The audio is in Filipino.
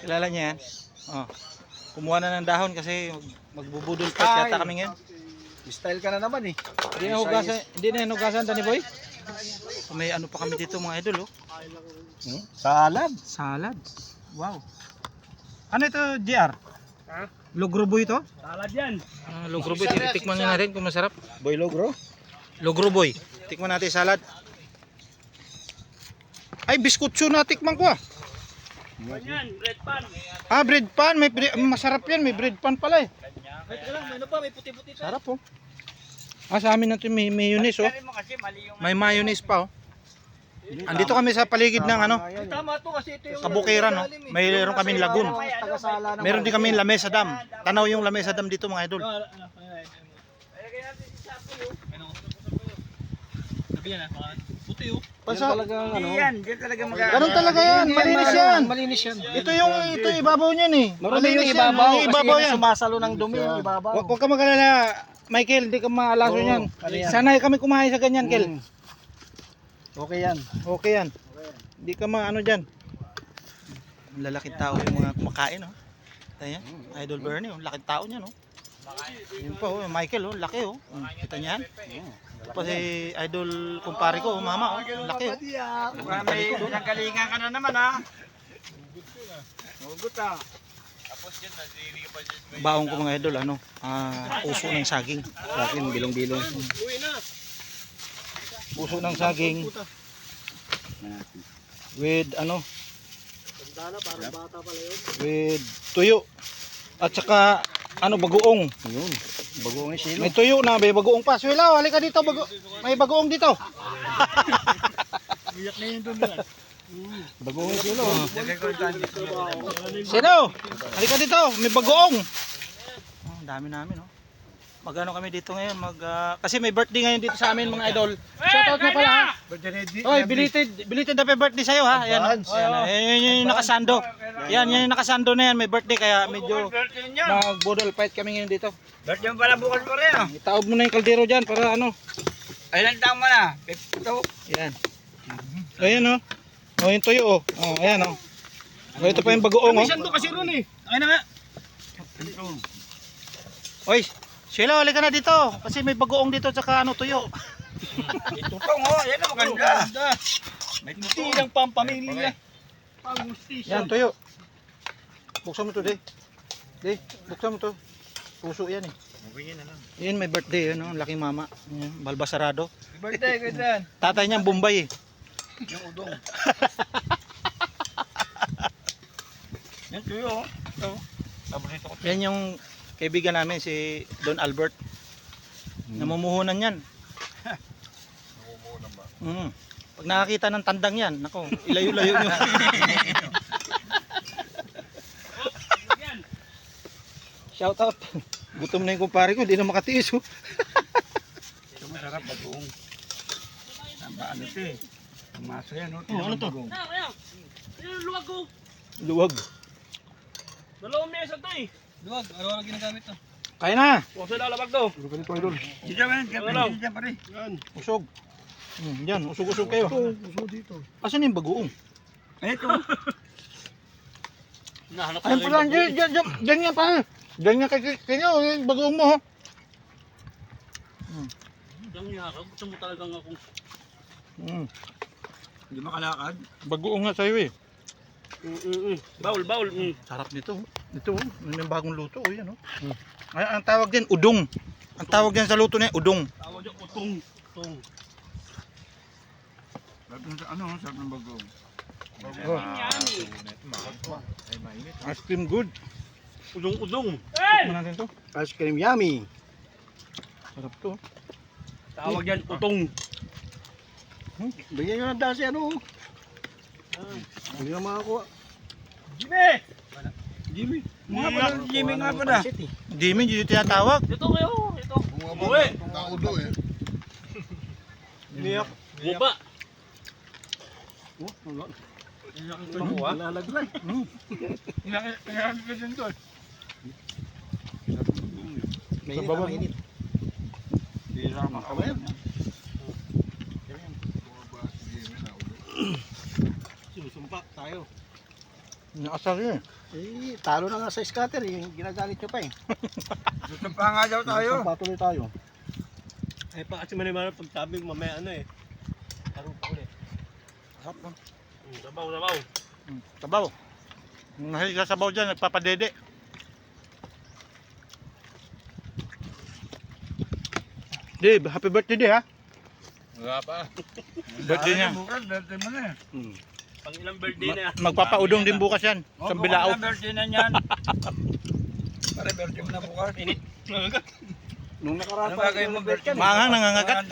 Kilala niya yan? Oh. Kumuha na ng dahon kasi magbubudol pa yata kami ngayon. Style ka na naman eh. Hindi na hugasan, hindi na hinugasan Danny Boy. May ano pa kami dito mga idol oh. Hmm? Salad. Salad. Wow. Ano ito, JR? Ha? Logroboy ito? Salad yan. Uh, logroboy, titikman na natin kung masarap. Boy Logro. Logroboy. Tikman natin salad. Ay, biskutso na tikman ko ah. Yan, bread pan. Ah, bread pan. May bre- masarap yan. May bread pan pala eh. Wait lang, may ano pa, may puti-puti pa. Sarap oh. Ah, sa amin natin may mayonnaise oh. mo kasi mali yung... May mayonnaise pa oh. Andito kami sa paligid ng ano, Tama to kasi ito yung... kabukiran no. Mayroon kami lagun. Ng... Meron din kami lamesa dam. Tanaw yung lamesa dam dito mga idol. Lagay natin si yun. Ano? Sabi yan mga puti oh. Pansa, Talagang ano? Yan, diyan talaga mag... ganun talaga yan. Malinis yan. Malinis yan. Ito yung ito ibabaw niyan eh. Marami yung Malinis yan, ibabaw. Yung ibabaw yan. sumasalo ng dumi yung ibabaw. Huwag ka magalala, Michael, hindi ka maalaso Oo, yan. ano yan? Sanay kami kumain sa ganyan, Kel. Mm. Okay yan. Okay yan. Hindi ka maano dyan. Ang lalaking tao yung mga kumakain, oh. Ayan, Idol Bernie, oh. laking tao niya, no. Yun pa, oh, Michael, oh, laki, oh. Mm, Kita niya yan? Ito pa si Idol kumpare ko, oh, mama, oh. Laki, oh. May pinanggalingan ka na naman ha. Hugot ah. Baong ko mga idol, ano, ah, puso ng saging. Sa akin, bilong-bilong. Puso ng saging with ano, with tuyo. At saka, ano, bagoong. Ayun. Bagoong silo. May tuyo na, may bagoong pa. Swila, halika dito, bago may bagoong dito. Iyak na yun doon yan. Bagoong silo. Sino? Halika dito, may bagoong. Oh, ang dami namin, oh. Magano kami dito ngayon, mag ah, kasi may birthday ngayon dito sa amin mga idol. Shoutout na pala. ha. Oy, belated belated happy birthday sa iyo ha. Ayan. Advance. oh. Ayan, oh. Ayan, yun yung nakasando. Yan, yan yung nakasando na yan, may birthday kaya medyo mag-budol fight kami ngayon dito. Birthday mo pala bukas mo rin ah. Itaob mo na yung kaldero diyan para ano. Ilan taong mo na? 52. Ayan. Ayan oh. Oh, yung tuyo oh. Oh, ayan oh. Oh, ito pa yung bagoong oh. Sando kasi ron eh. Ay na nga. Oy, Sheila, halika na dito. Kasi may bagoong dito tsaka ano tuyo. Tutong oh, yan ang maganda. May tutong. ng pampamilya. Yan, tuyo. Buksan mo to, de. De, buksan mo to. Puso yan eh. Yan, may birthday yun, oh. laking mama. Yan, Balbasarado. Birthday ko dyan. Tatay niya Bombay eh. Yung udong. Yan tuyo oh. Yan yung kaibigan namin si Don Albert. Namumuhunan yan. Mm. Pag nakakita ng tandang yan, nako, ilayo-layo nyo. Shout out. Gutom na yung kumpare ko, hindi na makatiis. Oh. Ito masarap bagoong. Tamba ano ito eh. Pumaso yan oh. Oh, ano to? Bagoong. Luwag ko. Luwag. Dalawang mesa to eh. Luwag, araw-araw ginagamit to. Kaya na. Huwag sa lalabag to. Dito ba yan? Dito dyan pare. Usog. Mm, yan, usog-usog kayo. Puso dito. Asan yung bagoong? Ito. Nahanap Ayun pala, dyan, dyan, dyan, dyan yan pa. Dyan yan kay kanya, yung bagoong mo. oh. Yung yakag, gusto mo talagang akong Mm, Hindi makalakad. bagoong nga sa'yo eh. mm, mm. Bawal, bawal. Mm. Sarap nito. Oh. Ito, oh. may bagong luto. Oh, yan, oh. Ay, ang tawag din, udong. Ang tawag din sa luto na yan, udong. Tawag yung utong. Utong. Sarap ng ano, sarap ng bagoong. Oh. Ice cream good. Udong-udong. Tikman natin to. Ice cream yummy. Sarap to. oh. Tawag yan, utong. Bigyan nyo ng dasi ano. Hindi na makakuha. Jimmy! Jimmy. Mga pa ng Jimmy nga pa na. Jimmy, hindi tinatawag. Ito kayo. Ito. Uwi. Niyak. Buba. Makuha. Lalaglag. Mm. Kinakamit ka dyan doon. Sa baba. Hindi na makakamit. pa, tayo. Nakasar yun eh. Eh, talo na nga sa scatter, eh. Ginagalit nyo pa eh. Gusto pa nga daw tayo. Patuloy tayo. Ay pa kasi maniwala pag sabi mo mamaya ano eh. Taro pa ulit. Mm, Sabaw, sabaw. Mm, Sabaw. Mahilig sa sabaw dyan, nagpapadede. Dave, happy birthday Dave ha. Wala pa. Birthday niya. Bukas, birthday mo na eh. Mm. Pang ilang birthday na yan. Magpapaudong din bukas yan. Sa Bilao. birthday na niyan. Pare, birthday mo na bukas. Nung nakaraan Ano gagawin mo birthday? Maanghang nangangagat.